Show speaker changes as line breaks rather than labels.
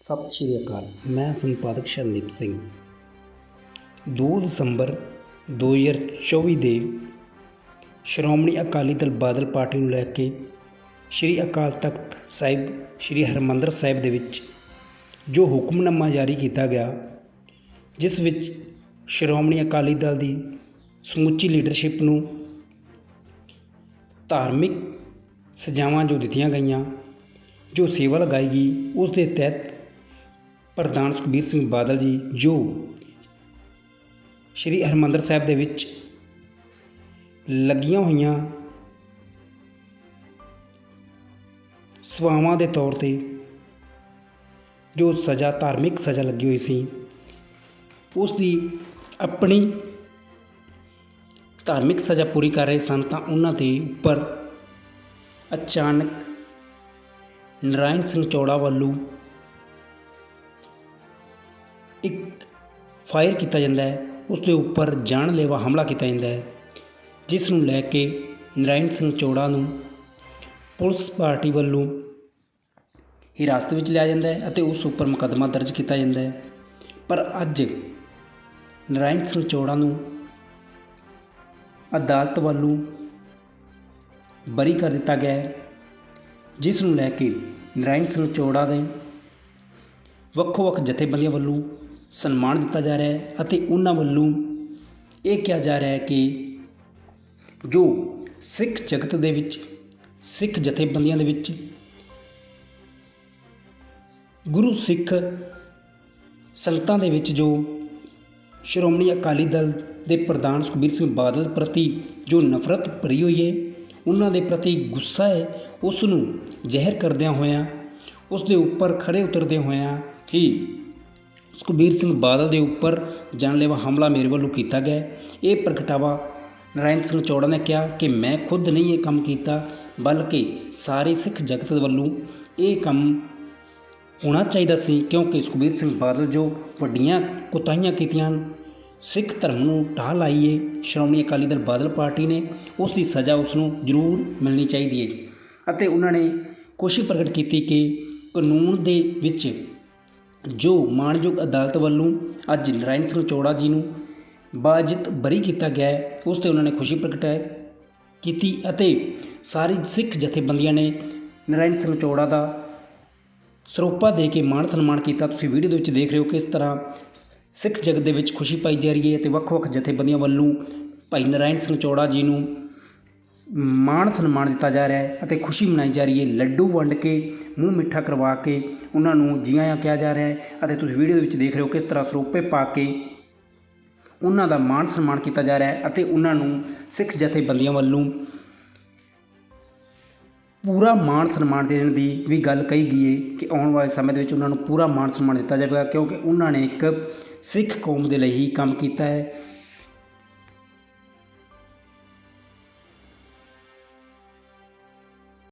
ਸਤਿ ਸ਼੍ਰੀ ਅਕਾਲ, ਮੈਂ ਸੰਪਾਦਕ ਸ਼ਰਨਦੀਪ ਸਿੰਘ। 2 ਦਸੰਬਰ 2024 ਦੇ ਸ਼੍ਰੋਮਣੀ ਅਕਾਲੀ ਦਲ ਬਾਦਲ ਪਾਰਟੀ ਨੂੰ ਲੈ ਕੇ ਸ਼੍ਰੀ ਅਕਾਲ ਤਖਤ ਸਾਹਿਬ, ਸ਼੍ਰੀ ਹਰਿਮੰਦਰ ਸਾਹਿਬ ਦੇ ਵਿੱਚ ਜੋ ਹੁਕਮਨਾਮਾ ਜਾਰੀ ਕੀਤਾ ਗਿਆ, ਜਿਸ ਵਿੱਚ ਸ਼੍ਰੋਮਣੀ ਅਕਾਲੀ ਦਲ ਦੀ ਸਮੁੱਚੀ ਲੀਡਰਸ਼ਿਪ ਨੂੰ ਧਾਰਮਿਕ ਸਜ਼ਾਵਾਂ ਜੋ ਦਿੱਤੀਆਂ ਗਈਆਂ, ਜੋ ਸੇਵਾ ਲਗਾਈ ਗਈ, ਉਸ ਦੇ ਤਹਿਤ ਪ੍ਰਧਾਨ ਸੁਖਬੀਰ ਸਿੰਘ ਬਾਦਲ ਜੀ, ਜੋ ਸ਼੍ਰੀ ਹਰਿਮੰਦਰ ਸਾਹਿਬ ਦੇ ਵਿੱਚ ਲੱਗੀਆਂ ਹੋਈਆਂ ਸਵਾਵਾਂ ਦੇ ਤੌਰ ਤੇ ਜੋ ਸਜ਼ਾ, ਧਾਰਮਿਕ ਸਜ਼ਾ ਲੱਗੀ ਹੋਈ ਸੀ, ਉਸ ਦੀ ਆਪਣੀ ਧਾਰਮਿਕ ਸਜ਼ਾ ਪੂਰੀ ਕਰ ਰਹੇ ਸਨ, ਤਾਂ ਉਹਨਾਂ ਦੇ ਉੱਪਰ ਅਚਾਨਕ ਨਰਾਇਣ ਸਿੰਘ ਚੌੜਾ ਵੱਲੋਂ ਫਾਇਰ ਕੀਤਾ ਜਾਂਦਾ ਹੈ ਉਸ ਦੇ ਉੱਪਰ ਜਾਨਲੇਵਾ ਹਮਲਾ ਕੀਤਾ ਜਾਂਦਾ ਹੈ, ਜਿਸ ਨੂੰ ਲੈ ਕੇ ਨਰਾਇਣ ਸਿੰਘ ਚੌੜਾ ਨੂੰ ਪੁਲਿਸ ਪਾਰਟੀ ਵੱਲੋਂ ਹਿਰਾਸਤ ਵਿੱਚ ਲਿਆ ਜਾਂਦਾ ਹੈ ਅਤੇ ਉਸ ਉੱਪਰ ਮੁਕੱਦਮਾ ਦਰਜ ਕੀਤਾ ਜਾਂਦਾ ਹੈ। ਪਰ ਅੱਜ ਨਰਾਇਣ ਸਿੰਘ ਚੌੜਾ ਨੂੰ ਅਦਾਲਤ ਵੱਲੋਂ ਬਰੀ ਕਰ ਦਿੱਤਾ ਗਿਆ ਹੈ, ਜਿਸ ਨੂੰ ਲੈ ਕੇ ਨਰਾਇਣ ਸਿੰਘ ਚੌੜਾ ਦੇ ਵੱਖੋ-ਵੱਖ ਜਥੇਬੰਦੀਆਂ ਵੱਲੋਂ ਸਨਮਾਨ ਦਿੱਤਾ ਜਾ ਰਿਹਾ ਹੈ ਅਤੇ ਉਹਨਾਂ ਵੱਲੋਂ ਇਹ ਕਿਹਾ ਜਾ ਰਿਹਾ ਹੈ ਕਿ ਜੋ ਸਿੱਖ ਜਗਤ ਦੇ ਵਿੱਚ, ਸਿੱਖ ਜਥੇਬੰਦੀਆਂ ਦੇ ਵਿੱਚ ਗੁਰੂ ਸਿੱਖ ਸੰਗਤਾਂ ਦੇ ਵਿੱਚ ਜੋ ਸ਼੍ਰੋਮਣੀ ਅਕਾਲੀ ਦਲ ਦੇ ਪ੍ਰਧਾਨ ਸੁਖਬੀਰ ਸਿੰਘ ਬਾਦਲ ਪ੍ਰਤੀ ਜੋ ਨਫ਼ਰਤ ਭਰੀ ਹੋਈ ਹੈ, ਉਹਨਾਂ ਦੇ ਪ੍ਰਤੀ ਗੁੱਸਾ ਹੈ, ਉਸ ਨੂੰ ਜ਼ਹਿਰ ਕਰਦਿਆਂ ਹੋਇਆਂ, ਉਸ ਦੇ ਉੱਪਰ ਖੜੇ ਉਤਰਦੇ ਹੋਇਆਂ ਹੀ ਸੁਖਬੀਰ ਸਿੰਘ ਬਾਦਲ ਦੇ ਉੱਪਰ ਜਾਨਲੇਵਾ ਹਮਲਾ ਮੇਰੇ ਵੱਲੋਂ ਕੀਤਾ ਗਿਆ ਇਹ ਪ੍ਰਗਟਾਵਾ ਨਰਾਇਣ ਸਿੰਘ ਚੌੜਾ ਨੇ ਕਿਹਾ ਕਿ ਮੈਂ ਖੁਦ ਨਹੀਂ ਇਹ ਕੰਮ ਕੀਤਾ ਬਲਕਿ ਸਾਰੇ ਸਿੱਖ ਜਗਤ ਵੱਲੋਂ ਇਹ ਕੰਮ ਹੋਣਾ ਚਾਹੀਦਾ ਸੀ ਕਿਉਂਕਿ ਸੁਖਬੀਰ ਸਿੰਘ ਬਾਦਲ ਜੋ ਵੱਡੀਆਂ ਕੁਤਾਹੀਆਂ ਕੀਤੀਆਂ ਹਨ, ਸਿੱਖ ਧਰਮ ਨੂੰ ਢਾਹ ਲਾਈਏ ਸ਼੍ਰੋਮਣੀ ਅਕਾਲੀ ਦਲ ਬਾਦਲ ਪਾਰਟੀ ਨੇ ਉਸ ਦੀ ਸਜ਼ਾ ਉਸ ਨੂੰ ਜ਼ਰੂਰ ਮਿਲਣੀ ਚਾਹੀਦੀ ਹੈ। ਅਤੇ ਉਹਨਾਂ ਨੇ ਕੋਸ਼ਿਸ਼ ਪ੍ਰਗਟ ਕੀਤੀ ਕਿ ਕਾਨੂੰਨ ਦੇ ਵਿੱਚ ਜੋ ਮਾਣਯੋਗ ਅਦਾਲਤ ਵੱਲੋਂ ਅੱਜ ਨਰਾਇਣ ਸਿੰਘ ਚੌੜਾ ਜੀ ਨੂੰ ਬਾਜਿਤ ਬਰੀ ਕੀਤਾ ਗਿਆ ਹੈ, ਉਸ ਤੇ ਉਹਨਾਂ ਨੇ ਖੁਸ਼ੀ ਪ੍ਰਗਟਾਈ ਕੀਤੀ ਅਤੇ ਸਾਰੀ ਸਿੱਖ ਜਥੇਬੰਦੀਆਂ ਨੇ ਨਰਾਇਣ ਸਿੰਘ ਚੌੜਾ ਦਾ ਸਰੋਪਾ ਦੇ ਕੇ ਮਾਣ ਸਨਮਾਨ ਕੀਤਾ। ਤੁਸੀਂ ਵੀਡੀਓ ਦੇ ਵਿੱਚ ਦੇਖ ਰਹੇ ਹੋ ਕਿਸ ਤਰ੍ਹਾਂ ਸਿੱਖ ਜਗਤ ਦੇ ਵਿੱਚ ਖੁਸ਼ੀ ਪਾਈ ਜਾ ਰਹੀ ਹੈ ਤੇ ਵੱਖ-ਵੱਖ ਜਥੇਬੰਦੀਆਂ ਵੱਲੋਂ ਭਾਈ ਨਰਾਇਣ ਸਿੰਘ ਚੌੜਾ ਜੀ ਨੂੰ ਮਾਣ ਸਨਮਾਨ ਦਿੱਤਾ ਜਾ ਰਿਹਾ ਹੈ ਅਤੇ ਖੁਸ਼ੀ ਮਨਾਈ ਜਾ ਰਹੀ ਹੈ। ਲੱਡੂ ਵੰਡ ਕੇ, ਮੂੰਹ ਮਿੱਠਾ ਕਰਵਾ ਕੇ, ਉਹਨਾਂ ਨੂੰ ਜੀ ਆਇਆਂ ਕਿਹਾ ਜਾ ਰਿਹਾ ਹੈ ਅਤੇ ਤੁਸੀਂ ਵੀਡੀਓ ਦੇ ਵਿੱਚ ਦੇਖ ਰਹੇ ਹੋ ਕਿਸ ਤਰ੍ਹਾਂ ਸਰੋਪੇ ਪਾ ਕੇ ਉਹਨਾਂ ਦਾ ਮਾਣ ਸਨਮਾਨ ਕੀਤਾ ਜਾ ਰਿਹਾ ਹੈ ਅਤੇ ਉਹਨਾਂ ਨੂੰ ਸਿੱਖ ਜਥੇਬੰਦੀਆਂ ਵੱਲੋਂ ਪੂਰਾ ਮਾਣ ਸਨਮਾਨ ਦੇਣ ਦੀ ਵੀ ਗੱਲ ਕਹੀ ਗਈ ਹੈ ਕਿ ਆਉਣ ਵਾਲੇ ਸਮੇਂ ਦੇ ਵਿੱਚ ਉਹਨਾਂ ਨੂੰ ਪੂਰਾ ਮਾਣ ਸਨਮਾਨ ਦਿੱਤਾ ਜਾਵੇਗਾ ਕਿਉਂਕਿ ਉਹਨਾਂ ਨੇ ਇੱਕ ਸਿੱਖ ਕੌਮ ਦੇ ਲਈ ਹੀ ਕੰਮ ਕੀਤਾ ਹੈ।